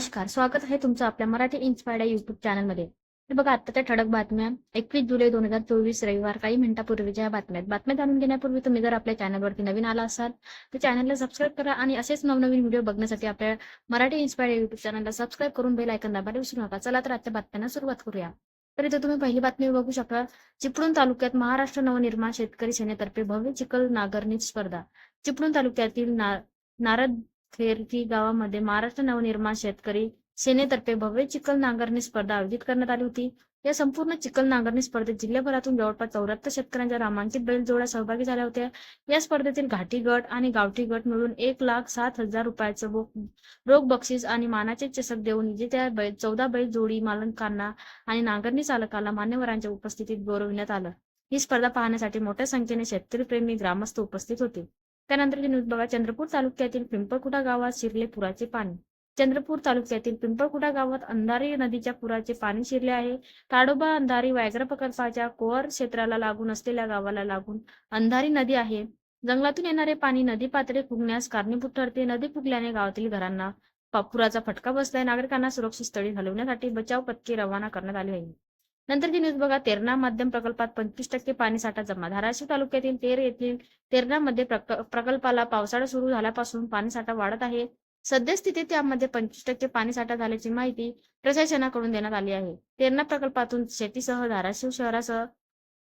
नमस्कार स्वागत आहे तुमचं आपल्या मराठी इन्स्पायर्ड युट्यूब चॅनलमध्ये तर बघा आत्ताच्या ठळक बातम्या एकवीस जुलै दोन हजार चोवीस रविवार काही मिनिटापूर्वीच्या या बातम्या आहेत. बातम्या जाणून घेण्यापूर्वी तुम्ही जर आपल्या चॅनलवरती नवीन आला असाल तर चॅनलला सबस्क्राईब करा आणि असेच नवनवीन व्हिडिओ बघण्यासाठी आपल्या मराठी इन्स्पायर्ड युट्यूब चॅनलला सबस्क्राईब करून बेल आयकन दाबायला विसरू नका. चला तर आजच्या बातम्यांना सुरुवात करूया. तर इथे तुम्ही पहिली बातमी बघू शकता चिपळूण तालुक्यात महाराष्ट्र नवनिर्माण शेतकरी सेनेतर्फे भव्य चिखल नागरणी स्पर्धा. चिपळूण तालुक्यातील नारद खेरकी गावामध्ये महाराष्ट्र नवनिर्माण शेतकरी सेनेतर्फे भव्य चिखल नांगरणी स्पर्धा आयोजित करण्यात आली होती. या संपूर्ण चिखल नांगरणी स्पर्धेत जिल्ह्याभरातून जवळपास चौऱ्याहत्तर शेतकऱ्यांच्या नामांकित बैलजोड्या सहभागी झाल्या होत्या. या स्पर्धेतील घाटी गट आणि गावठी गट मिळून एक लाख सात हजार रुपयाचं रोख बक्षीस आणि मानाचे चषक देऊन विजेत्या बैल चौदा बैल जोडी मालकांना आणि नांगरणी चालकाला मान्यवरांच्या उपस्थितीत गौरविण्यात आलं. ही स्पर्धा पाहण्यासाठी मोठ्या संख्येने शेतकरी प्रेमी ग्रामस्थ उपस्थित होते. त्यानंतर न्यूज बघा. चंद्रपूर तालुक्यातील पिंपळकुटा गावात शिरले पुराचे पाणी. चंद्रपूर तालुक्यातील पिंपळकुटा गावात अंधारी नदीच्या पुराचे पाणी शिरले आहे. ताडोबा अंधारी व्याघ्र प्रकल्पाच्या कोअर क्षेत्राला लागून असलेल्या गावाला लागून अंधारी नदी आहे. जंगलातून येणारे पाणी नदी पातळी फुगण्यास कारणीभूत ठरते. नदी फुगल्याने गावातील घरांना पुराचा फटका बसलाय. नागरिकांना सुरक्षित स्थळी हलवण्यासाठी बचाव पथके रवाना करण्यात आली आहे नंतरची न्यूज बघा तेरणा माध्यम प्रकल्पात पंचवीस टक्के पाणीसाठा जमा. धाराशिव तालुक्यातील तेर येथील तेरणामध्ये प्रकल्पाला पावसाळा सुरू झाल्यापासून पाणीसाठा वाढत आहे. सद्यस्थितीत त्यामध्ये पंचवीस टक्के पाणीसाठा झाल्याची माहिती प्रशासनाकडून देण्यात आली आहे. तेरणा प्रकल्पातून शेतीसह धाराशिव शहरासह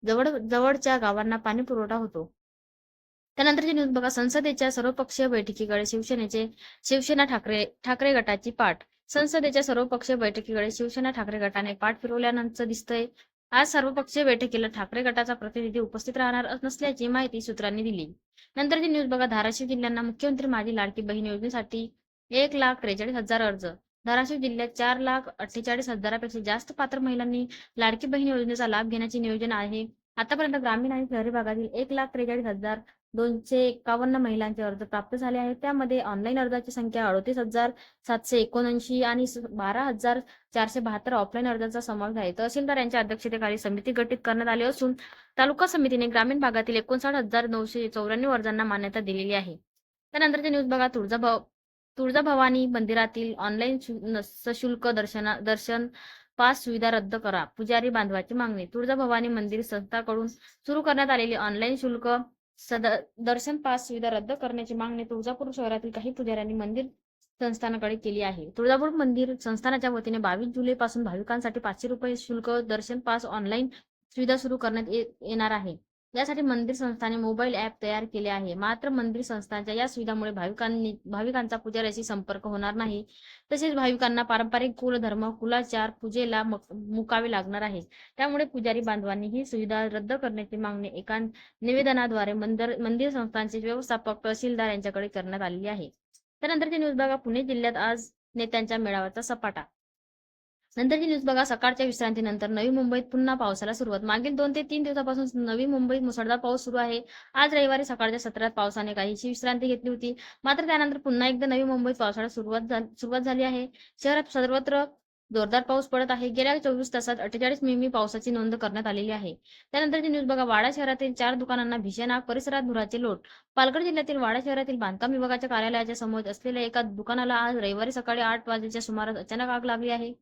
जवळ जवळच्या गावांना पाणी पुरवठा होतो. त्यानंतरची न्यूज बघा संसदेच्या सर्वपक्षीय बैठकीकडे शिवसेनेचे शिवसेना ठाकरे ठाकरे गटाची पाठ. संसदेच्या सर्वपक्षीय बैठकीकडे शिवसेना ठाकरे गटाने पाठ फिरवल्यानंतर दिसतंय. आज सर्वपक्षीय बैठकीला ठाकरे गटाचा प्रतिनिधी उपस्थित राहणार नसल्याची माहिती सूत्रांनी दिली. नंतरची न्यूज बघा धाराशिव जिल्ह्यांना मुख्यमंत्री माझी लाडकी बहीण योजनेसाठी एक लाख त्रेचाळीस हजार अर्ज. धाराशिव जिल्ह्यात चार लाख अठ्ठेचाळीस हजारापेक्षा जास्त पात्र महिलांनी लाडकी बहीण योजनेचा लाभ घेण्याचे नियोजन आहे. आतापर्यंत ग्रामीण आणि शहरी भागातील एक लाख त्रेचाळीस हजार दोनशे एकावन्न महिलांचे अर्ज प्राप्त झाले आहेत. त्यामध्ये ऑनलाईन अर्जाची संख्या अडतीस हजार सातशे एकोणऐंशी आणि बारा हजार चारशे बहात्तर ऑफलाईन अर्जाचा समावेश आहे. तहसीलदार यांच्या अध्यक्षतेखाली समिती गठीत करण्यात आली असून तालुका समितीने ग्रामीण भागातील एकोणसाठ हजार नऊशे चौऱ्याण्णव अर्जांना मान्यता दिलेली आहे. त्यानंतरच्या न्यूज बघा तुळजाभव तुळजाभवानी मंदिरातील ऑनलाईन सशुल्क दर्शना दर्शन पास सुविधा रद्द करा. पुजारी बांधवाची मागणी. तुळजाभवानी मंदिर संस्थाकडून सुरू करण्यात आलेली ऑनलाईन शुल्क सद दर्शन पास सुविधा रद्द करण्याची मागणी तुळजापूर शहरातील काही पुजाऱ्यांनी मंदिर संस्थानाकडे केली आहे. तुळजापूर मंदिर संस्थानाच्या वतीने बावीस जुलै पासून भाविकांसाठी पाचशे रुपये शुल्क दर्शन पास ऑनलाईन सुविधा सुरू करण्यात येणार आहे. यासाठी मंदिर संस्थाने मोबाईल ऍप तयार केले आहे. मात्र मंदिर संस्थांच्या या सुविधामुळे भाविकांनी भाविकांचा पुजाऱ्याशी संपर्क होणार नाही. तसेच भाविकांना पारंपरिक कुलधर्म कुलाचार पूजेला मुकावे लागणार आहे. त्यामुळे पुजारी बांधवांनी ही सुविधा रद्द करण्याची मागणी एका निवेदनाद्वारे मंदिर मंदिर संस्थांचे व्यवस्थापक तहसीलदार यांच्याकडे करण्यात आलेली आहे. त्यानंतरची न्यूज बघा. पुणे जिल्ह्यात आज नेत्यांच्या मेळाव्याचा सपाटा नंतरची न्यूज बघा सकाळच्या विश्रांतीनंतर नवी मुंबईत पुन्हा पावसाला सुरुवात. मागील दोन ते तीन दिवसापासून नवी मुंबईत मुसळधार पाऊस सुरू आहे. आज रविवारी सकाळच्या सत्रात पावसाने काहीशी विश्रांती घेतली होती. मात्र त्यानंतर पुन्हा एकदा नवी मुंबईत पावसाला सुरुवात सुरुवात झाली आहे. शहरात सर्वत्र जोरदार पाऊस पडत आहे. गेल्या चोवीस तासात अठ्ठेचाळीस मिमी पावसाची नोंद करण्यात आलेली आहे. त्यानंतरची न्यूज बघा वाडा शहरातील चार दुकानांना भीषण आग परिसरात धुराचे लोट. पालघर जिल्ह्यातील वाडा शहरातील बांधकाम विभागाच्या कार्यालयाच्या समोर असलेल्या एका दुकानाला आज रविवारी सकाळी आठ वाजेच्या सुमारास अचानक आग लागली आहे.